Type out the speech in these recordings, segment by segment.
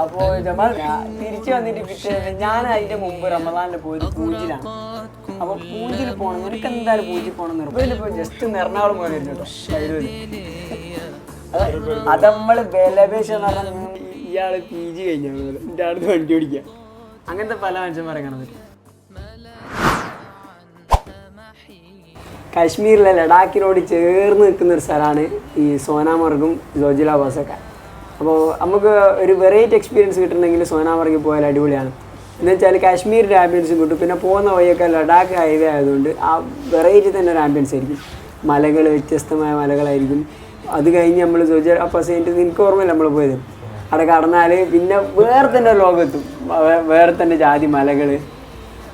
അപ്പോ ജമാൽ തിരിച്ചു വന്നിട്ട് പിറ്റേ ഞാൻ അതിന്റെ മുമ്പ് റമദാനിൽ പോയത് പൂജിലാണ്. അപ്പൊ പൂജിൽ പോകണം നിനക്ക് എന്തായാലും പൂഞ്ചിൽ പോകണം നിർബന്ധം ഇപ്പൊ ജസ്റ്റ് എറണാകുളം പോലെ കേട്ടോ. അത് നമ്മൾ ബലപേശ ഇയാൾ പി ജി കഴിഞ്ഞ. എന്റെ അടുത്ത് വണ്ടി ഓടിക്കുക അങ്ങനത്തെ പല മനുഷ്യന്മാരെ കാണാൻ പറ്റും. കാശ്മീരിലെ ലഡാക്കിനോട് ചേർന്ന് നിൽക്കുന്ന ഒരു സ്ഥലമാണ് ഈ സോനാമർഗും ജോജിലാബാസൊക്കെ അപ്പോൾ നമുക്ക് ഒരു വെറൈറ്റി എക്സ്പീരിയൻസ് കിട്ടണമെങ്കിൽ സോനാമർഗിൽ പോയാൽ അടിപൊളിയാണ്. എന്ന് വെച്ചാൽ കാശ്മീരിന്റെ ആംബിയൻസും കിട്ടും. പിന്നെ പോകുന്ന വഴിയൊക്കെ ലഡാക്ക് ഹൈവേ ആയതുകൊണ്ട് ആ വെറൈറ്റി തന്നെ ഒരു ആംബിയൻസ് ആയിരിക്കും. മലകൾ വ്യത്യസ്തമായ മലകളായിരിക്കും. അത് കഴിഞ്ഞ് നമ്മൾ ജോജി അപ്പോൾ സെയിന്റ് നിനക്ക് ഓർമ്മയില്ല നമ്മൾ പോയത്? അവിടെ കടന്നാൽ പിന്നെ വേറെ തന്നെ ലോകത്തും. വേറെ തന്നെ ജാതി മലകൾ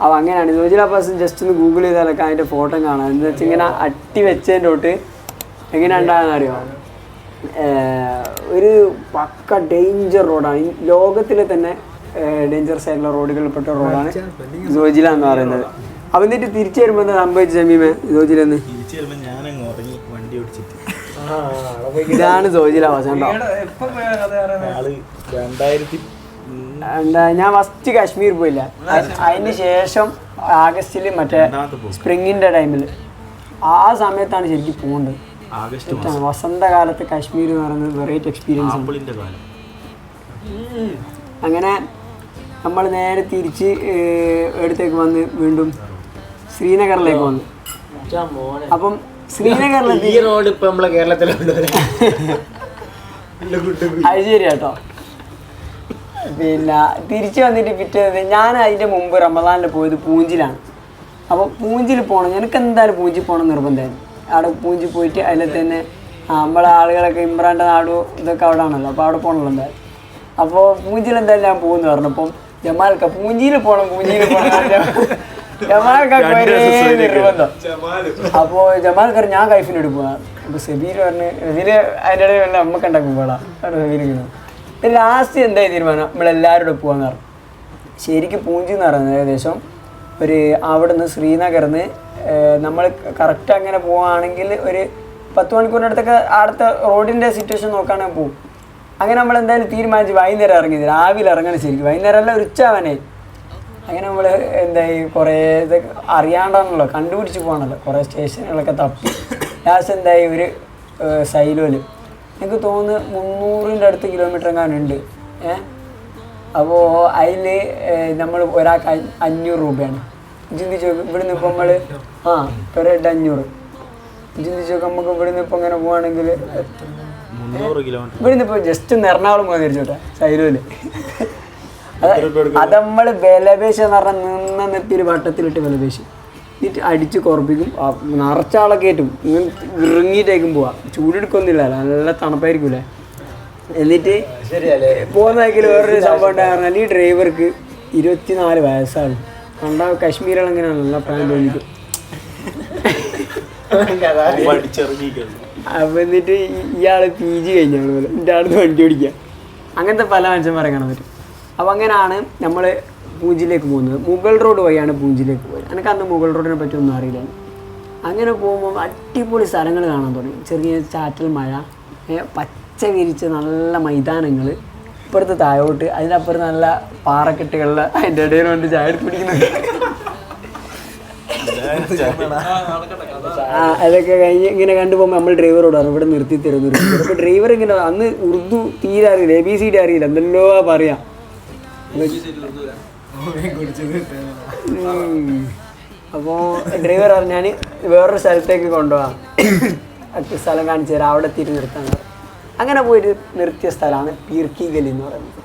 അപ്പോൾ അങ്ങനെയാണ്. ജോജില പാസ് ജസ്റ്റ് ഒന്ന് ഗൂഗിൾ ചെയ്താലൊക്കെ അതിന്റെ ഫോട്ടോ കാണാം. എന്ന് വെച്ചാൽ ഇങ്ങനെ അട്ടി വെച്ചതിന്റെ തൊട്ട് എങ്ങനെ ഉണ്ടാകുന്ന അറിയോ ഒരു പക്ക ഡേഞ്ചർ റോഡാണ് ലോകത്തിലെ തന്നെ ഡേഞ്ചറസ് ആയിട്ടുള്ള റോഡുകളിൽപ്പെട്ട റോഡാണ് ജോജില എന്ന് പറയുന്നത്. അപ്പം എന്നിട്ട് തിരിച്ചു വരുമ്പോൾ എന്താ സംഭവിച്ചു ജമീമേ? വണ്ടി ഓടിച്ചിട്ട്. ഇതാണ് ജോജില പാസ് കണ്ടോ ആൾ രണ്ടായിരത്തി എന്താ ഞാൻ ഫസ്റ്റ് കാശ്മീർ പോയില്ല. അതിന് ശേഷം ആഗസ്റ്റിൽ മറ്റേ സ്പ്രിങ്ങിന്റെ ടൈമിൽ ആ സമയത്താണ് ശരിക്കും പോകേണ്ടത്. ഇതാണ് വസന്തകാലത്ത് കാശ്മീർ എന്ന് പറയുന്നത് വെറൈറ്റി എക്സ്പീരിയൻസ് ആണ്. അങ്ങനെ നമ്മൾ നേരെ തിരിച്ച് എടുത്തേക്ക് വന്ന് വീണ്ടും ശ്രീനഗറിലേക്ക് വന്നു. അപ്പം ശ്രീനഗറിൽ ഈ റോഡ് ഇപ്പൊ നമ്മളെ കേരളത്തിലുണ്ട് അത് ശരി കേട്ടോ പിന്നെ തിരിച്ചു വന്നിട്ട് പിറ്റേ ഞാൻ അതിന്റെ മുമ്പ് റമദാനിൽ പോയത് പൂഞ്ചിലാണ്. അപ്പോൾ പൂഞ്ചിൽ പോകണം എനിക്ക് എന്തായാലും പൂഞ്ചി പോകണം നിർബന്ധമായിരുന്നു അവിടെ പൂഞ്ചി പോയിട്ട് അതിൽ തന്നെ നമ്മളെ ആളുകളൊക്കെ ഇമ്രാന്റെ നാട് ഇതൊക്കെ അവിടെ ആണല്ലോ അപ്പോൾ അവിടെ പോകണല്ലോ എന്തായാലും. അപ്പോൾ പൂഞ്ചിൽ എന്തായാലും ഞാൻ പോകുന്നു പറഞ്ഞപ്പം ജമാൽക്ക പൂഞ്ചിയിൽ പോകണം പൂഞ്ചിയിൽ പോകണം ജമാൽക്കൊക്കെ ഒരേ നിർബന്ധം. അപ്പോൾ ജമാൽ കറി ഞാൻ കൈഫിനോട് എടുക്കുക അപ്പോൾ സെബീർ പറഞ്ഞ് സെബീർ അതിന്റെ ഇടയിൽ നമുക്ക് അമ്മയ്ക്ക് ഉണ്ടാക്കും പോടാ സെബീർ ലാസ്റ്റ് എന്തായി തീരുമാനം? നമ്മളെല്ലാവരും കൂടെ പോകാന്ന് പറഞ്ഞു. ശരിക്കും പൂഞ്ചി എന്ന് പറയുന്നത് ഏകദേശം ഒരു അവിടെ നിന്ന് ശ്രീനഗറിൽ നിന്ന് നമ്മൾ കറക്റ്റ് അങ്ങനെ പോവുകയാണെങ്കിൽ ഒരു പത്ത് മണിക്കൂറിന്റെ അടുത്തൊക്കെ അടുത്ത റോഡിന്റെ സിറ്റുവേഷൻ നോക്കുകയാണെങ്കിൽ പോകും അങ്ങനെ നമ്മൾ എന്തായാലും തീരുമാനിച്ച് വൈകുന്നേരം ഇറങ്ങി. രാവിലെ ഇറങ്ങണം ശരിക്കും. വൈകുന്നേരം അല്ല ഒരു ഉച്ചയാവാനേ അങ്ങനെ നമ്മൾ എന്തായി കുറേ ഇത് അറിയാണ്ടാണല്ലോ കണ്ടുപിടിച്ച് പോകണല്ലോ കുറേ സ്റ്റേഷനുകളൊക്കെ തപ്പി. ലാസ്റ്റ് എന്തായി ഒരു സൈലോൽ. എനിക്ക് തോന്നുന്നു മുന്നൂറിന്റെ അടുത്ത് കിലോമീറ്റർ എങ്ങാനും ഉണ്ട്. ഏ? അപ്പോൾ അതിൽ നമ്മൾ ഒരാൾക്ക് അഞ്ഞ- അഞ്ഞൂറ് രൂപയാണ്. ചിന്തിച്ച് നോക്ക് ഇവിടുന്ന് ഇപ്പം നമ്മൾ ആ പെർ ഹെഡ് അഞ്ഞൂറ്. ചിന്തിച്ച് നോക്കും നമുക്ക് ഇവിടുന്ന് ഇപ്പം ഇങ്ങനെ പോവാണെങ്കിൽ ഇവിടെ ഇവിടുന്ന് ഇപ്പോൾ ജസ്റ്റ് ഒന്ന് എറണാകുളം പോയി തിരിച്ചോട്ടെ സൈലൂൽ. അത് നമ്മൾ ബലപേശ എന്ന് പറഞ്ഞാൽ നിന്ന നെത്തിയിൽ വട്ടത്തിലിട്ട് ബലപേശി. എന്നിട്ട് അടിച്ച് കുറപ്പിക്കും. ആ നിറച്ച ആളെ കയറ്റും ഇങ്ങനെ ഇറങ്ങിയിട്ടേക്കും പോവാം. ചൂടെടുക്കൊന്നുമില്ല. നല്ല തണുപ്പായിരിക്കൂലേ എന്നിട്ട് പോകുന്നതെങ്കിൽ വേറൊരു സംഭവം ഉണ്ടായിരുന്നാൽ ഈ ഡ്രൈവർക്ക് ഇരുപത്തിനാല് വയസ്സാണ്. കണ്ട എങ്ങനെയാണ് നല്ല പ്രായം തോന്നിക്കും. അപ്പൊ എന്നിട്ട് ഇയാൾ പി ജി കഴിഞ്ഞാണ് പോലെ എന്റെ അടുത്ത് വണ്ടി ഓടിക്കുക. അങ്ങനത്തെ പല മനുഷ്യന്മാരെ കാണാൻ പറ്റും. അപ്പം അങ്ങനെയാണ് നമ്മൾ പൂഞ്ചിലേക്ക് പോകുന്നത്. മുഗൾ റോഡ് വഴിയാണ് പൂഞ്ചിലേക്ക് പോയത്. എനിക്ക് അന്ന് മുഗൾ റോഡിനെ പറ്റി ഒന്നും അറിയില്ല. അങ്ങനെ പോകുമ്പോൾ അടിപൊളി സ്ഥലങ്ങൾ കാണാൻ തുടങ്ങി. ചെറിയ ചാറ്റൽ മഴ പച്ച വിരിച്ച് നല്ല മൈതാനങ്ങൾ ഇപ്പുറത്ത് താഴോട്ട് അതിനപ്പുറത്ത് നല്ല പാറക്കെട്ടുകളിൽ അതിന്റെ ഇടയിൽ കൊണ്ട് ചായ പിടിക്കുന്നുണ്ട് ആ അതൊക്കെ കഴിഞ്ഞ് ഇങ്ങനെ കണ്ടുപോകുമ്പോൾ നമ്മൾ ഡ്രൈവറോട് പറഞ്ഞു ഇവിടെ നിർത്തി തരും നിർത്തി അപ്പോൾ ഡ്രൈവർ ഇങ്ങനെ അന്ന് ഉറുദു തീരെ അറിയില്ല എ ബി സി ഡി അറിയില്ല എന്തെല്ലോ പറയാം. അപ്പോൾ ഡ്രൈവർ പറഞ്ഞു ഞാൻ വേറൊരു സ്ഥലത്തേക്ക് കൊണ്ടുപോകാം. അടുത്ത സ്ഥലം കാണിച്ചു തരാം. അവിടെ എത്തിയിട്ട് നിർത്താൻ അങ്ങനെ പോയിട്ട് നിർത്തിയ സ്ഥലമാണ് പീർക്കി ഗലി എന്ന് പറയുന്നത്.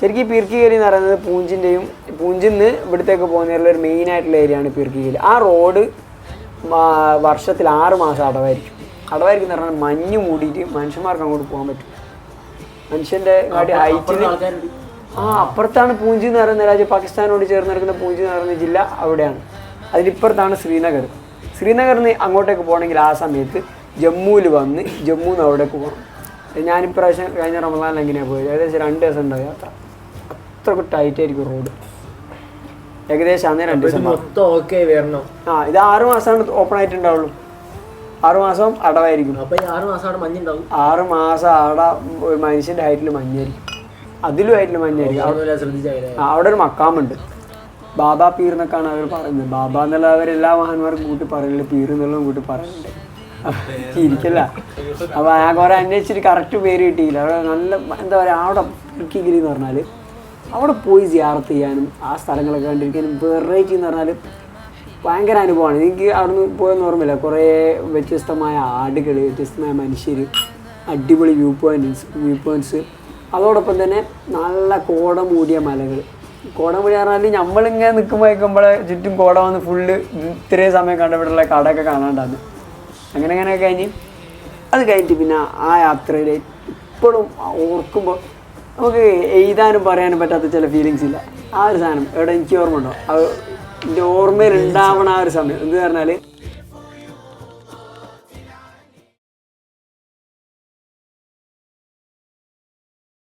ശരിക്കും പീർക്കി ഗലി എന്ന് പറയുന്നത് പൂഞ്ചിന്റെയും പൂഞ്ചിൽ നിന്ന് ഇവിടത്തേക്ക് പോകുന്നതിലുള്ള ഒരു മെയിൻ ആയിട്ടുള്ള ഏരിയയാണ് പീർക്കി ഗലി. ആ റോഡ് വർഷത്തിൽ ആറ് മാസം അടവായിരിക്കും. അടവായിരിക്കും എന്ന് പറഞ്ഞാൽ മഞ്ഞ് മൂടിയിട്ട് മനുഷ്യന്മാർക്ക് അങ്ങോട്ട് പോകാൻ പറ്റും. മനുഷ്യന്റെ ഹൈറ്റിൽ ആ അപ്പുറത്താണ് പൂഞ്ചി എന്ന് പറയുന്ന രാജ്യം. പാകിസ്ഥാനോട് ചേർന്ന് കിടക്കുന്ന പൂഞ്ചി എന്ന് പറയുന്ന ജില്ല അവിടെയാണ്. അതിനിപ്പുറത്താണ് ശ്രീനഗർ. ശ്രീനഗറിൽ നിന്ന് അങ്ങോട്ടേക്ക് പോകണമെങ്കിൽ ആ സമയത്ത് ജമ്മുവിൽ വന്ന് ജമ്മു നിന്ന് അവിടേക്ക് പോകണം. ഞാനിപ്രാവശ്യം കഴിഞ്ഞ റമദാനിൽ എങ്ങനെയാണ് പോയത്? ഏകദേശം രണ്ട് ദിവസം ഉണ്ടാവും യാത്ര. അത്ര ടൈറ്റായിരിക്കും റോഡ് ഏകദേശം അന്നേ രണ്ട് ദിവസം മൊത്തം ഓക്കെ വരണം. ആ ഇത് ആറ് മാസമാണ് ഓപ്പൺ ആയിട്ടുണ്ടാവുള്ളൂ. ആറ് മാസം അടവായിരിക്കും. ആറ് മാസം അവിടെ മഞ്ഞുണ്ടാവും. ആറ് മാസം അട മനുഷ്യന്റെ ഹൈറ്റിൽ മഞ്ഞായിരിക്കും. അതിലും ഹൈറ്റിൽ മഞ്ഞായിരിക്കും അവിടെ- ഒരു മക്കാമുണ്ട്. ബാബ പീർ എന്നൊക്കെയാണ് അവർ പറയുന്നത്. ബാബ എന്നുള്ള അവർ എല്ലാ മഹാന്മാർക്കും കൂട്ടി പറയുന്നുണ്ട് പീർ എന്നുള്ളതും കൂട്ടി പറയുന്നുണ്ട് ഇരിക്കല്ല. അപ്പൊ ഞാൻ കുറെ അന്വേഷിച്ചിട്ട് കറക്റ്റ് പേര് കിട്ടിയില്ല. അവിടെ നല്ല എന്താ പറയുക അവിടെ ഇടുക്കിഗിരി എന്ന് പറഞ്ഞാൽ അവിടെ പോയി സിയാറത്ത് ചെയ്യാനും ആ സ്ഥലങ്ങളൊക്കെ കണ്ടിരിക്കാനും വെറൈറ്റി എന്ന് പറഞ്ഞാൽ ഭയങ്കര അനുഭവമാണ്. എനിക്ക് അവിടുന്ന് പോയെന്ന് ഓർമ്മയില്ല. കുറേ വ്യത്യസ്തമായ ആടുകൾ വ്യത്യസ്തമായ മനുഷ്യർ അടിപൊളി വ്യൂ പോയിന്റ്സ് വ്യൂ പോയിന്റ്സ് അതോടൊപ്പം തന്നെ നല്ല കോട മൂടിയ മലകൾ. കോട മൂടി പറഞ്ഞാൽ നമ്മളിങ്ങനെ നിൽക്കുമ്പോൾ നിൽക്കുമ്പോൾ ചുറ്റും കോട വന്ന് ഫുള്ള് ഇത്രയും സമയം കണ്ടവിടെയുള്ള കടയൊക്കെ കാണാണ്ടാന്ന്. അങ്ങനെ അങ്ങനെ കഴിഞ്ഞ് അത് കഴിഞ്ഞിട്ട് പിന്നെ ആ യാത്രയിൽ ഇപ്പോഴും ഓർക്കുമ്പോൾ നമുക്ക് എഴുതാനും പറയാനും പറ്റാത്ത ചില ഫീലിങ്സ് ഇല്ല. ആ ഒരു സാധനം എവിടെ എനിക്ക് ഓർമ്മ ഉണ്ടോ അത് എന്റെ ഓർമ്മയിൽ ഉണ്ടാവണ ആ ഒരു സമയം. എന്ന് പറഞ്ഞാൽ